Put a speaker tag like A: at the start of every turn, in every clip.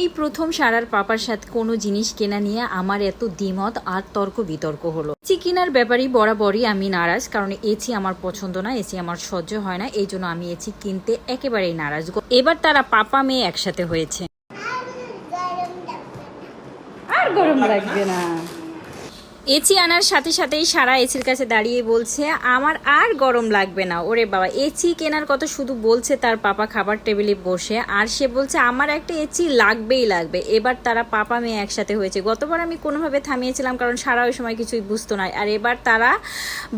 A: এই প্রথম সারার পাপার সাথে কোনো জিনিস কেনা নিয়ে আমার এত দ্বিমত আর তর্ক বিতর্ক হলো। এসি কেনার ব্যাপারেই বরাবরই আমি নারাজ, কারণ এসি আমার পছন্দ না এসি আমার সহ্য হয় না, এই জন্য আমি এসি কিনতে একেবারেই নারাজ। এবার তারা পাপা মেয়ে একসাথে হয়েছে। আর গরম লাগবে না। এচি আনার সাথে সাথেই সারা এচির কাছে দাঁড়িয়ে বলছে, আমার আর গরম লাগবে না। ওরে বাবা, এচি কেনার কথা শুধু বলছে তার পাপা খাবার টেবিলে বসে, আর সে বলছে, আমার একটা এচি লাগবেই লাগবে। এবার তারা পাপা মেয়ে একসাথে হয়েছে। গতবার আমি কোনোভাবে থামিয়েছিলাম, কারণ সারা ওই সময় কিছুই বুঝতো না। আর এবার তারা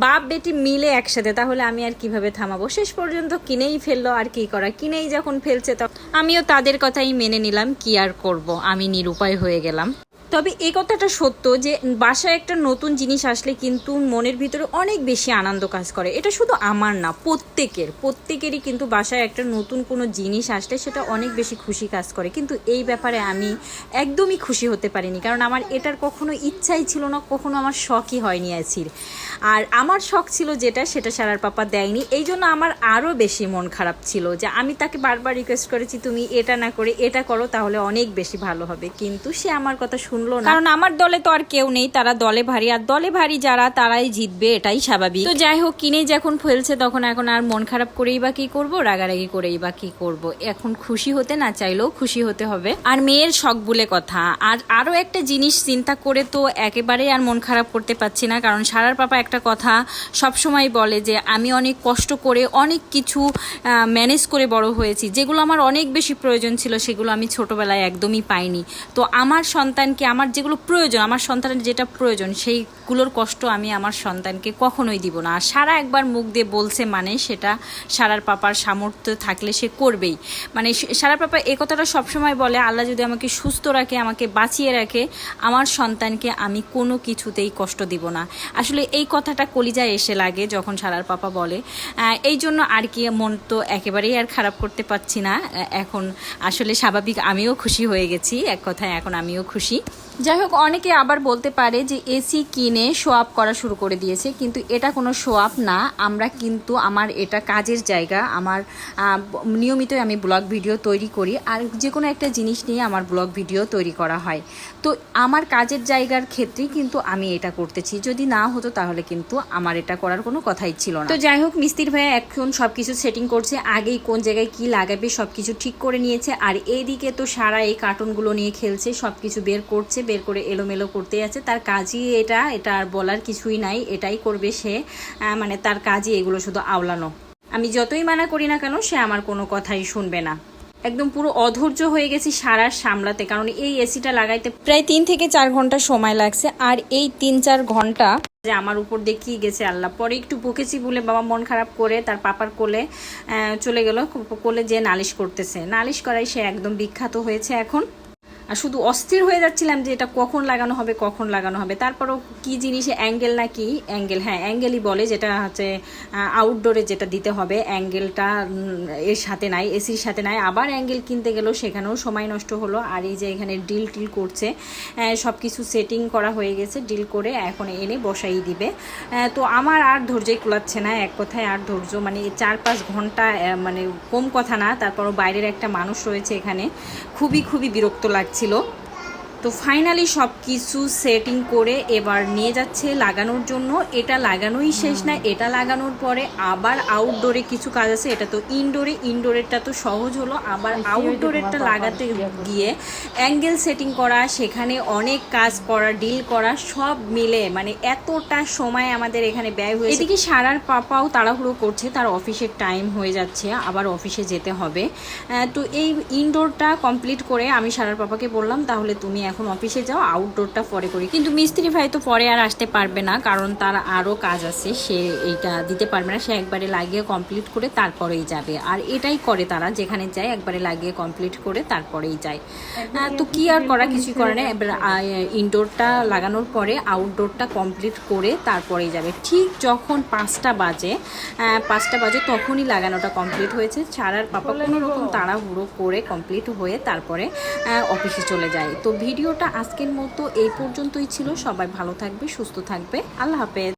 A: বাপ বেটি মিলে একসাথে, তাহলে আমি আর কীভাবে থামাবো? শেষ পর্যন্ত কিনেই ফেলল, আর কি করা? কিনেই যখন ফেলছে তখন আমিও তাদের কথাই মেনে নিলাম, কি আর করব? আমি নিরুপায় হয়ে গেলাম। তবে এই কথাটা সত্য যে বাসায় একটা নতুন জিনিস আসলে কিন্তু মনের ভিতরে অনেক বেশি আনন্দ কাজ করে। এটা শুধু আমার না, প্রত্যেকের। প্রত্যেকেরই কিন্তু বাসায় একটা নতুন কোনো জিনিস আসলে সেটা অনেক বেশি খুশি কাজ করে। কিন্তু এই ব্যাপারে আমি একদমই খুশি হতে পারিনি। কারণ আমার এটার কখনো ইচ্ছাই ছিল না, কখনো আমার শখই হয়নি আছির আর আমার শখ ছিল যেটা, সেটা সারার পাপা দেয়নি। এই জন্য আমার আরও বেশি মন খারাপ ছিল যে আমি তাকে বারবার রিকোয়েস্ট করেছি, তুমি এটা না করে এটা করো, তাহলে অনেক বেশি ভালো হবে। কিন্তু সে আমার কথা শুনলো না। কারণ আমার দলে তো আর কেউ নেই, তারা দলে ভারী। আর দলে ভারী যারা, তারাই জিতবে, এটাই স্বাভাবিক। তো যাই হোক কিনে যখন ফেলছে, তখন এখন আর মন খারাপ করেই বা কি করব, রাগারাগি করেই বা কি করব। এখন খুশি হতে না চাইলেও খুশি হতে হবে। আর মেয়ের শখ বলে কথা। আর আরও একটা জিনিস চিন্তা করে তো একেবারেই আর মন খারাপ করতে পারছি না। কারণ সারার পাপা একটা কথা সব সময় বলে যে, আমি অনেক কষ্ট করে অনেক কিছু ম্যানেজ করে বড় হয়েছি। যেগুলো আমার অনেক বেশি প্রয়োজন ছিল, সেগুলো আমি ছোটবেলায় একদমই পাইনি। তো আমার সন্তানকে আমার যেগুলো প্রয়োজন, আমার সন্তানের যেটা প্রয়োজন, সেইগুলোর কষ্ট আমি আমার সন্তানকে কখনোই দিব না। আর সারা একবার মুখ দিয়ে বলছে মানে সেটা সারার পাপার সামর্থ্য থাকলে সে করবেই। মানে সারার পাপা এ কথাটা সবসময় বলে, আল্লাহ যদি আমাকে সুস্থ রাখে, আমাকে বাঁচিয়ে রাখে, আমার সন্তানকে আমি কোনো কিছুতেই কষ্ট দিব না। আসলে এই কথাটা কলিজায় এসে লাগে যখন সারার পাপা বলে। এই জন্য আর কি মন তো একেবারেই আর খারাপ করতে পারছি না। এখন আসলে স্বাভাবিক আমিও খুশি হয়ে গেছি। এক কথায় এখন আমিও খুশি। যাই হোক, অনেকে আবার বলতে পারে যে এসি কিনে শো আপ করা শুরু করে দিয়েছে, কিন্তু এটা কোনো শো আপ না। আমরা কিন্তু আমার এটা কাজের জায়গা, আমার নিয়মিতই আমি ব্লগ ভিডিও তৈরি করি, আর যে কোনো একটা জিনিস নিয়ে আমার ব্লগ ভিডিও তৈরি করা হয়। তো আমার কাজের জায়গার ক্ষেত্রেই কিন্তু আমি এটা করতেছি। যদি না হতো তাহলে কিন্তু আমার এটা করার কোনো কথাই ছিল না। তো যাই হোক মিস্ত্রির ভাইয়া এখন সব কিছু সেটিং করছে, আগেই কোন জায়গায় কি লাগাবে সব কিছু ঠিক করে নিয়েছে, আর এইদিকে তো সারা এই কার্টুনগুলো নিয়ে খেলছে সব কিছু বের করছে বের করে এলোমেলো করতে আছে। তার কাজই এটা এটা আর বলার কিছুই নাই, এটাই করবে সে। মানে তার কাজই এগুলো শুধু আওলানো। আমি যতই মানা করি না কেন, সে আমার কোনো কথাই শুনবে না। একদম পুরো অধৈর্য হয়ে গেছি সারা সামলাতে, কারণ এই এসিটা লাগাইতে প্রায় তিন থেকে চার ঘণ্টা সময় লাগছে, আর এই তিন চার ঘণ্টা যে আমার উপর দেখিয়ে গেছে আল্লাহ। পরে একটু বকেছি বলে বাবা মন খারাপ করে তার পাপার কোলে চলে গেল। কোলে যে নালিশ করতেছে। নালিশ করাই সে একদম বিখ্যাত হয়েছে এখন। আর শুধু অস্থির হয়ে যাচ্ছিলাম যে এটা কখন লাগানো হবে, কখন লাগানো হবে। তারপরও কি জিনিসে অ্যাঙ্গেল না কি? অ্যাঙ্গেল হ্যাঁ অ্যাঙ্গেলই বলে যেটা হচ্ছে আউটডোরে যেটা দিতে হবে অ্যাঙ্গেলটা এর সাথে নাই, এসির সাথে নাই। আবার অ্যাঙ্গেল কিনতে গেলেও সেখানেও সময় নষ্ট হলো। আর এই যে এখানে ডিল টিল করছে সব কিছু সেটিং করা হয়ে গেছে ডিল করে এখন এনে বসাই দিবে। তো আমার আর ধৈর্যই কুলাচ্ছে না, এক কথায় আর ধৈর্য। মানে চার পাঁচ ঘণ্টা মানে কম কথা না, তারপরও বাইরের একটা মানুষ রয়েছে এখানে। খুবই খুবই বিরক্ত লাগছে। ছিল। তো ফাইনালি সব কিছু সেটিং করে এবার নিয়ে যাচ্ছে লাগানোর জন্য। এটা লাগানোই শেষ না এটা লাগানোর পরে আবার আউটডোরে কিছু কাজ আছে। এটা তো ইনডোরে ইনডোরেরটা তো সহজ হলো। আবার আউটডোরেরটা লাগাতে গিয়ে অ্যাঙ্গেল সেটিং করা সেখানে অনেক কাজ করা ডিল করা সব মিলে মানে এতটা সময় আমাদের এখানে ব্যয় হয়েছে। এদিকে সারার পাপাও তাড়াহুড়ো করছে তার অফিসের টাইম হয়ে যাচ্ছে আবার অফিসে যেতে হবে। তো এই ইনডোরটা কমপ্লিট করে আমি সারার পাপাকে বললাম তাহলে তুমি এখন অফিসে যাও আউটডোরটা পরে করি। কিন্তু মিস্ত্রি ভাই তো পরে আর আসতে পারবে না কারণ তার আরও কাজ আছে সে এইটা দিতে পারবে না সে একবারে লাগিয়ে কমপ্লিট করে তারপরেই যাবে। আর এটাই করে তারা যেখানে যায় একবারে লাগিয়ে কমপ্লিট করে তারপরেই যায়। তো কি আর করা কিছুই করে না এবার ইনডোরটা লাগানোর পরে আউটডোরটা কমপ্লিট করে তারপরেই যাবে। ঠিক যখন পাঁচটা বাজে পাঁচটা বাজে তখনই লাগানোটা কমপ্লিট হয়েছে। ছাড়ার পাপা কোনো রকম তাড়াহুড়ো করে কমপ্লিট হয়ে তারপরে অফিসে চলে যায়। তো ভিডিওটা আজকের মতো এই পর্যন্তই ছিল। সবাই ভালো থাকবে সুস্থ থাকবে। আল্লাহ হাফেজ।